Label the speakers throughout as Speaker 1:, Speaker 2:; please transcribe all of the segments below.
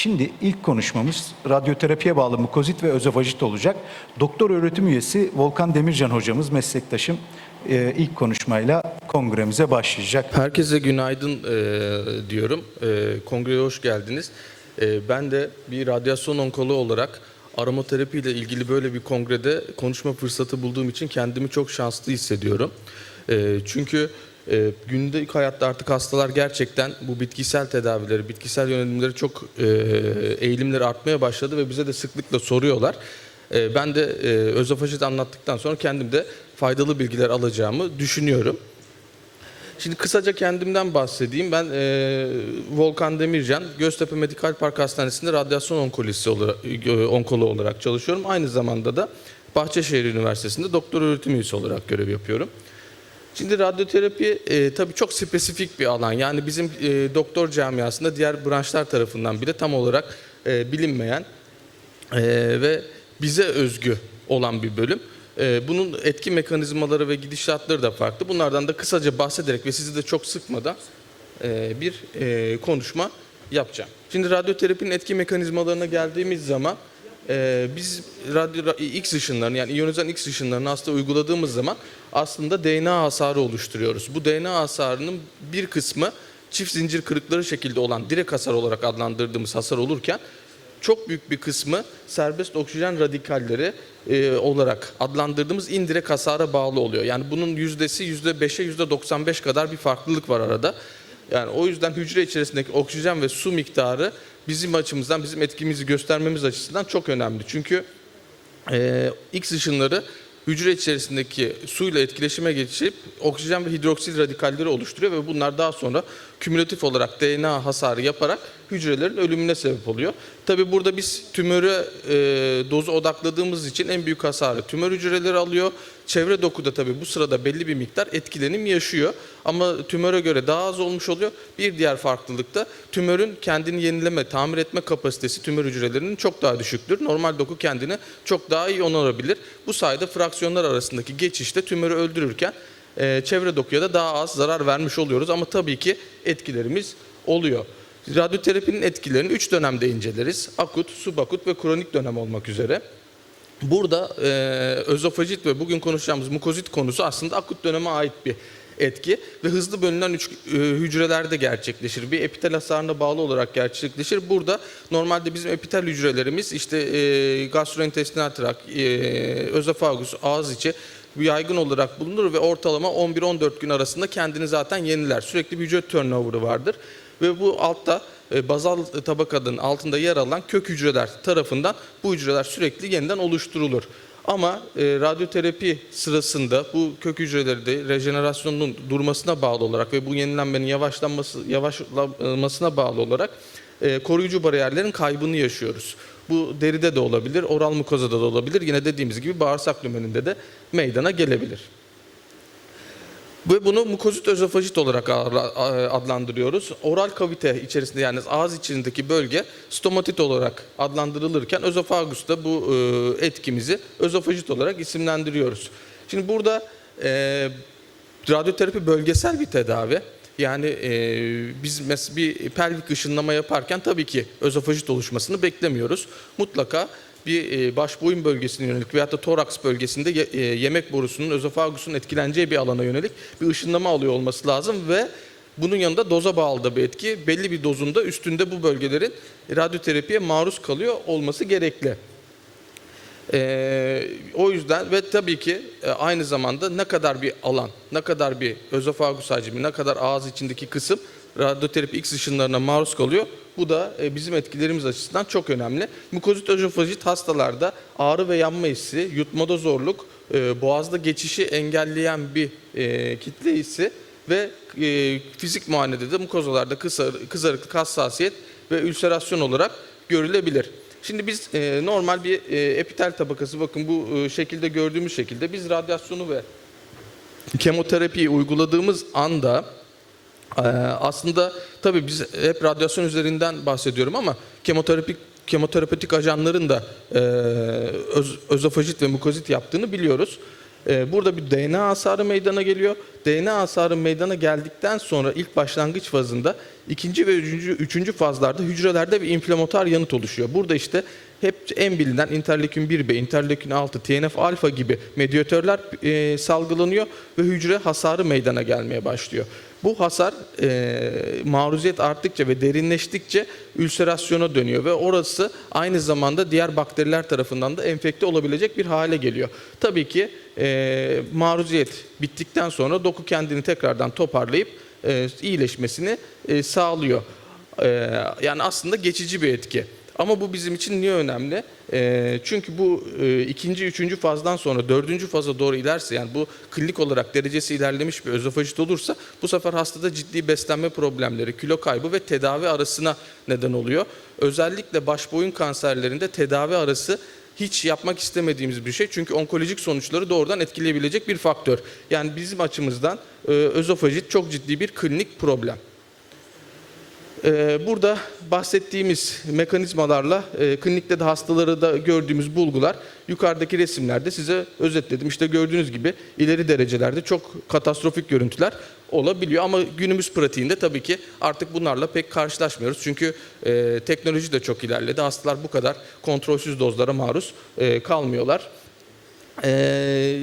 Speaker 1: Şimdi ilk konuşmamız radyoterapiye bağlı mukozit ve özofajit olacak. Doktor öğretim üyesi Volkan Demircan hocamız, meslektaşım e, ilk konuşmayla kongremize başlayacak.
Speaker 2: Herkese günaydın e, diyorum. E, kongreye hoş geldiniz. E, ben de bir radyasyon onkoloğu olarak aromaterapi ile ilgili böyle bir kongrede konuşma fırsatı bulduğum için kendimi çok şanslı hissediyorum. E, çünkü e, gündelik hayatta artık hastalar gerçekten bu bitkisel tedavileri, bitkisel yönelimleri çok e, eğilimleri artmaya başladı ve bize de sıklıkla soruyorlar. E, ben de e, özofajit anlattıktan sonra kendim de faydalı bilgiler alacağımı düşünüyorum. Şimdi kısaca kendimden bahsedeyim. Ben e, Volkan Demircan, Göztepe Medikal Park Hastanesi'nde radyasyon onkolojisi olarak, e, onkoloğu olarak çalışıyorum. Aynı zamanda da Bahçeşehir Üniversitesi'nde doktor öğretim üyesi olarak görev yapıyorum. Şimdi radyoterapi e, tabii çok spesifik bir alan. Yani bizim e, doktor camiasında diğer branşlar tarafından bile tam olarak e, bilinmeyen e, ve bize özgü olan bir bölüm. E, bunun etki mekanizmaları ve gidişatları da farklı. Bunlardan da kısaca bahsederek ve sizi de çok sıkmadan e, bir e, konuşma yapacağım. Şimdi radyoterapinin etki mekanizmalarına geldiğimiz zaman e, biz radyo X ışınlarını yani iyonizan X ışınlarını hasta uyguladığımız zaman aslında DNA hasarı oluşturuyoruz. Bu DNA hasarının bir kısmı çift zincir kırıkları şekilde olan direkt hasar olarak adlandırdığımız hasar olurken çok büyük bir kısmı serbest oksijen radikalleri e, olarak adlandırdığımız indirekt hasara bağlı oluyor. Yani bunun yüzdesi yüzde beşe yüzde 95 kadar bir farklılık var arada. Yani o yüzden hücre içerisindeki oksijen ve su miktarı bizim açımızdan, bizim etkimizi göstermemiz açısından çok önemli. Çünkü e, X ışınları hücre içerisindeki suyla etkileşime geçip oksijen ve hidroksil radikalleri oluşturuyor ve bunlar daha sonra kümülatif olarak DNA hasarı yaparak hücrelerin ölümüne sebep oluyor. Tabi burada biz tümöre e, dozu odakladığımız için en büyük hasarı tümör hücreleri alıyor. Çevre dokuda tabi bu sırada belli bir miktar etkilenim yaşıyor. Ama tümöre göre daha az olmuş oluyor. Bir diğer farklılık da tümörün kendini yenileme, tamir etme kapasitesi tümör hücrelerinin çok daha düşüktür. Normal doku kendini çok daha iyi onarabilir. Bu sayede fraksiyonlar arasındaki geçişte tümörü öldürürken e, çevre dokuya da daha az zarar vermiş oluyoruz. Ama tabii ki etkilerimiz oluyor. Radyoterapinin etkilerini 3 dönemde inceleriz. Akut, subakut ve kronik dönem olmak üzere. Burada e, özofajit ve bugün konuşacağımız mukozit konusu aslında akut döneme ait bir etki ve hızlı bölünen üç, e, hücrelerde gerçekleşir. Bir epitel hasarına bağlı olarak gerçekleşir. Burada normalde bizim epitel hücrelerimiz işte e, gastrointestinal trakt, e, özofagus, ağız içi yaygın olarak bulunur ve ortalama 11-14 gün arasında kendini zaten yeniler. Sürekli bir hücre turnover'ı vardır. Ve bu altta e, bazal tabakanın altında yer alan kök hücreler tarafından bu hücreler sürekli yeniden oluşturulur. Ama e, radyoterapi sırasında bu kök hücreleri rejenerasyonun durmasına bağlı olarak ve bu yenilenmenin yavaşlanması yavaşlamasına bağlı olarak e, koruyucu bariyerlerin kaybını yaşıyoruz. Bu deride de olabilir, oral mukozada da olabilir. Yine dediğimiz gibi bağırsak lümeninde de meydana gelebilir. Ve bunu mukozit özofajit olarak adlandırıyoruz. Oral kavite içerisinde yani ağız içindeki bölge stomatit olarak adlandırılırken özofagusta bu e, etkimizi özofajit olarak isimlendiriyoruz. Şimdi burada e, radyoterapi bölgesel bir tedavi. Yani e, biz mes bir pelvik ışınlama yaparken tabii ki özofajit oluşmasını beklemiyoruz. Mutlaka bir e, baş boyun bölgesine yönelik veyahut da toraks bölgesinde e, yemek borusunun, özofagusun etkileneceği bir alana yönelik bir ışınlama alıyor olması lazım ve bunun yanında doza bağlı da bir etki. Belli bir dozunda üstünde bu bölgelerin radyoterapiye maruz kalıyor olması gerekli. Ee, o yüzden ve tabii ki e, aynı zamanda ne kadar bir alan, ne kadar bir özofagus hacmi, ne kadar ağız içindeki kısım radyoterapi X ışınlarına maruz kalıyor. Bu da e, bizim etkilerimiz açısından çok önemli. Mukozit özofajit hastalarda ağrı ve yanma hissi, yutmada zorluk, e, boğazda geçişi engelleyen bir e, kitle hissi ve e, fizik muayenede de mukozalarda kısar, kızarıklık, hassasiyet ve ülserasyon olarak görülebilir. Şimdi biz e, normal bir e, epitel tabakası bakın bu e, şekilde gördüğümüz şekilde biz radyasyonu ve kemoterapiyi uyguladığımız anda e, aslında tabii biz hep radyasyon üzerinden bahsediyorum ama kemoterapik kemoterapötik ajanların da e, öz, özofajit ve mukozit yaptığını biliyoruz. Ee, Burada bir DNA hasarı meydana geliyor. DNA hasarı meydana geldikten sonra ilk başlangıç fazında ikinci ve üçüncü, üçüncü fazlarda hücrelerde bir inflamatuar yanıt oluşuyor. Burada işte hep en bilinen interleukin 1B, interleukin 6, TNF alfa gibi medyatörler e, salgılanıyor ve hücre hasarı meydana gelmeye başlıyor. Bu hasar e, maruziyet arttıkça ve derinleştikçe ülserasyona dönüyor ve orası aynı zamanda diğer bakteriler tarafından da enfekte olabilecek bir hale geliyor. Tabii ki e, maruziyet bittikten sonra doku kendini tekrardan toparlayıp e, iyileşmesini e, sağlıyor. E, yani aslında geçici bir etki. Ama bu bizim için niye önemli? Ee, çünkü bu e, ikinci, üçüncü fazdan sonra dördüncü faza doğru ilerse yani bu klinik olarak derecesi ilerlemiş bir özofajit olursa bu sefer hastada ciddi beslenme problemleri, kilo kaybı ve tedavi arasına neden oluyor. Özellikle baş boyun kanserlerinde tedavi arası hiç yapmak istemediğimiz bir şey. Çünkü onkolojik sonuçları doğrudan etkileyebilecek bir faktör. Yani bizim açımızdan e, özofajit çok ciddi bir klinik problem. Ee, Burada bahsettiğimiz mekanizmalarla e, klinikte de hastaları da gördüğümüz bulgular yukarıdaki resimlerde size özetledim. İşte gördüğünüz gibi ileri derecelerde çok katastrofik görüntüler olabiliyor ama günümüz pratiğinde tabii ki artık bunlarla pek karşılaşmıyoruz. Çünkü e, teknoloji de çok ilerledi. Hastalar bu kadar kontrolsüz dozlara maruz e, kalmıyorlar. Ee,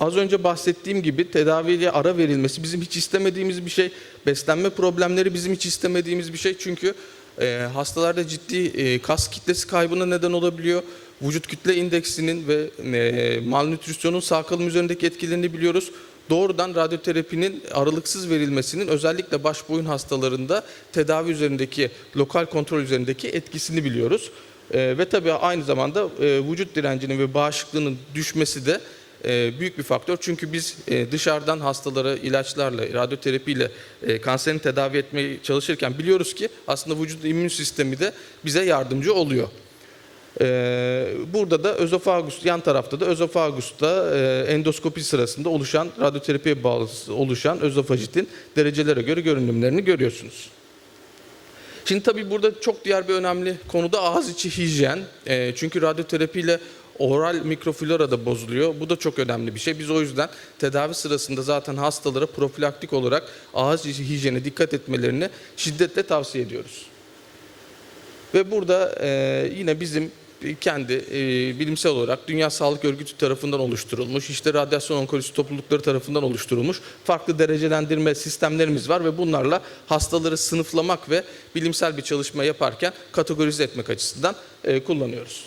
Speaker 2: az önce bahsettiğim gibi tedaviye ara verilmesi bizim hiç istemediğimiz bir şey. Beslenme problemleri bizim hiç istemediğimiz bir şey. Çünkü e, hastalarda ciddi e, kas kitlesi kaybına neden olabiliyor. Vücut kütle indeksinin ve e, malnütrisyonun sağ kalım üzerindeki etkilerini biliyoruz. Doğrudan radyoterapinin aralıksız verilmesinin özellikle baş boyun hastalarında tedavi üzerindeki, lokal kontrol üzerindeki etkisini biliyoruz. Ee, ve tabii aynı zamanda e, vücut direncinin ve bağışıklığının düşmesi de e, büyük bir faktör. Çünkü biz e, dışarıdan hastalara ilaçlarla, radyoterapiyle e, kanserini tedavi etmeye çalışırken biliyoruz ki aslında vücut immün sistemi de bize yardımcı oluyor. Burada da özofagus, yan tarafta da özofagusta e, endoskopi sırasında oluşan, radyoterapiye bağlı oluşan özofajitin derecelere göre görünümlerini görüyorsunuz. Şimdi tabii burada çok diğer bir önemli konu da ağız içi hijyen. Ee, çünkü radyoterapiyle oral mikroflora da bozuluyor. Bu da çok önemli bir şey. Biz o yüzden tedavi sırasında zaten hastalara profilaktik olarak ağız hijyene dikkat etmelerini şiddetle tavsiye ediyoruz. Ve burada e, yine bizim kendi e, bilimsel olarak Dünya Sağlık Örgütü tarafından oluşturulmuş, işte radyasyon onkolojisi toplulukları tarafından oluşturulmuş farklı derecelendirme sistemlerimiz var ve bunlarla hastaları sınıflamak ve bilimsel bir çalışma yaparken kategorize etmek açısından e, kullanıyoruz.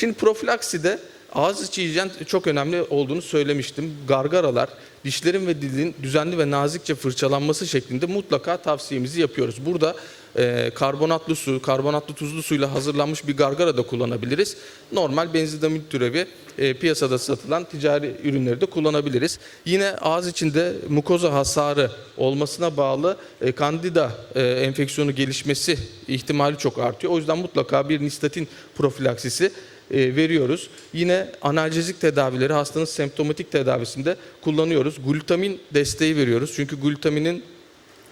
Speaker 2: Şimdi profilakside ağız içi hijyen çok önemli olduğunu söylemiştim. Gargaralar, dişlerin ve dilin düzenli ve nazikçe fırçalanması şeklinde mutlaka tavsiyemizi yapıyoruz. Burada e, karbonatlı su, karbonatlı tuzlu suyla hazırlanmış bir gargara da kullanabiliriz. Normal benzidamin türevi e, piyasada satılan ticari ürünleri de kullanabiliriz. Yine ağız içinde mukoza hasarı olmasına bağlı e, kandida e, enfeksiyonu gelişmesi ihtimali çok artıyor. O yüzden mutlaka bir nistatin profilaksisi veriyoruz. Yine analjezik tedavileri hastanın semptomatik tedavisinde kullanıyoruz. Glutamin desteği veriyoruz. Çünkü glutaminin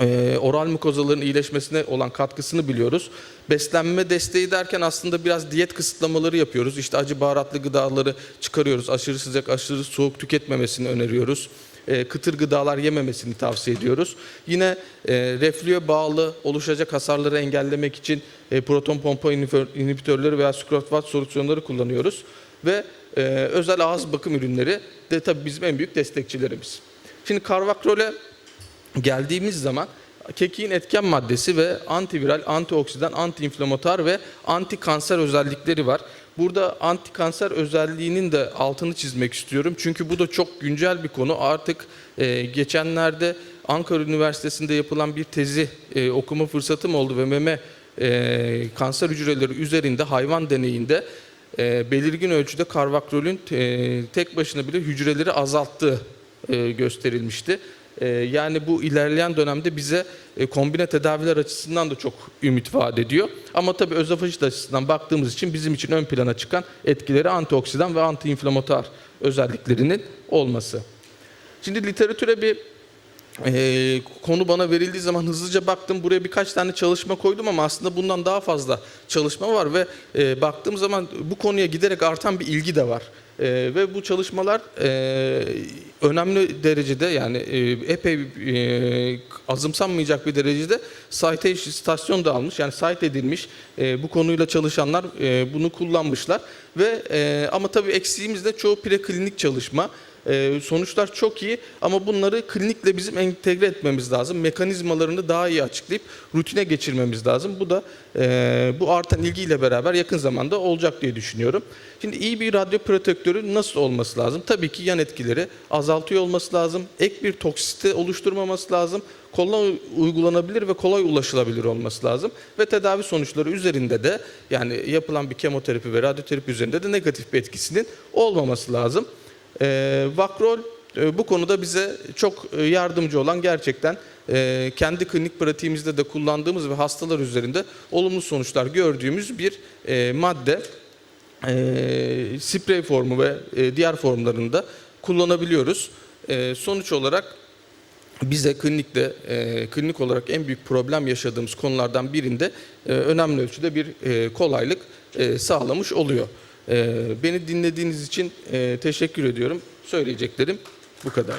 Speaker 2: e, oral mukozaların iyileşmesine olan katkısını biliyoruz. Beslenme desteği derken aslında biraz diyet kısıtlamaları yapıyoruz. İşte acı baharatlı gıdaları çıkarıyoruz. Aşırı sıcak, aşırı soğuk tüketmemesini öneriyoruz. E, kıtır gıdalar yememesini tavsiye ediyoruz. Yine e, reflüye bağlı oluşacak hasarları engellemek için e, proton pompa inhibitör- inhibitörleri veya sucralfat solüsyonları kullanıyoruz. Ve özel ağız bakım ürünleri de tabii bizim en büyük destekçilerimiz. Şimdi karvakrole geldiğimiz zaman kekiğin etken maddesi ve antiviral, antioksidan, antiinflamatuar ve antikanser özellikleri var. Burada antikanser özelliğinin de altını çizmek istiyorum. Çünkü bu da çok güncel bir konu. Artık e, geçenlerde Ankara Üniversitesi'nde yapılan bir tezi e, okuma fırsatım oldu ve meme e, kanser hücreleri üzerinde hayvan deneyinde e, belirgin ölçüde karvakrolün e, tek başına bile hücreleri azalttığı e, gösterilmişti. E, yani bu ilerleyen dönemde bize e, kombine tedaviler açısından da çok ümit vaat ediyor. Ama tabii özofajit açısından baktığımız için bizim için ön plana çıkan etkileri antioksidan ve antiinflamatuar özelliklerinin olması. Şimdi literatüre bir ee, konu bana verildiği zaman hızlıca baktım. Buraya birkaç tane çalışma koydum ama aslında bundan daha fazla çalışma var ve e, baktığım zaman bu konuya giderek artan bir ilgi de var. E, ve bu çalışmalar e, önemli derecede yani e, epey e, azımsanmayacak bir derecede citation da almış. Yani cite edilmiş. E, bu konuyla çalışanlar bunu kullanmışlar ve ama tabii eksiğimiz de çoğu preklinik çalışma. E, sonuçlar çok iyi ama bunları klinikle bizim entegre etmemiz lazım. Mekanizmalarını daha iyi açıklayıp rutine geçirmemiz lazım. Bu da e, bu artan ilgiyle beraber yakın zamanda olacak diye düşünüyorum. Şimdi iyi bir radyo protektörü nasıl olması lazım? Tabii ki yan etkileri azaltıyor olması lazım. Ek bir toksite oluşturmaması lazım. Kolay uygulanabilir ve kolay ulaşılabilir olması lazım. Ve tedavi sonuçları üzerinde de yani yapılan bir kemoterapi ve radyoterapi üzerinde de negatif bir etkisinin olmaması lazım. E, Vakrol e, bu konuda bize çok e, yardımcı olan gerçekten e, kendi klinik pratiğimizde de kullandığımız ve hastalar üzerinde olumlu sonuçlar gördüğümüz bir madde. Sprey formu ve diğer formlarında kullanabiliyoruz. Sonuç olarak bize klinikte e, klinik olarak en büyük problem yaşadığımız konulardan birinde e, önemli ölçüde bir e, kolaylık e, sağlamış oluyor. E, beni dinlediğiniz için e, teşekkür ediyorum. Söyleyeceklerim bu kadar.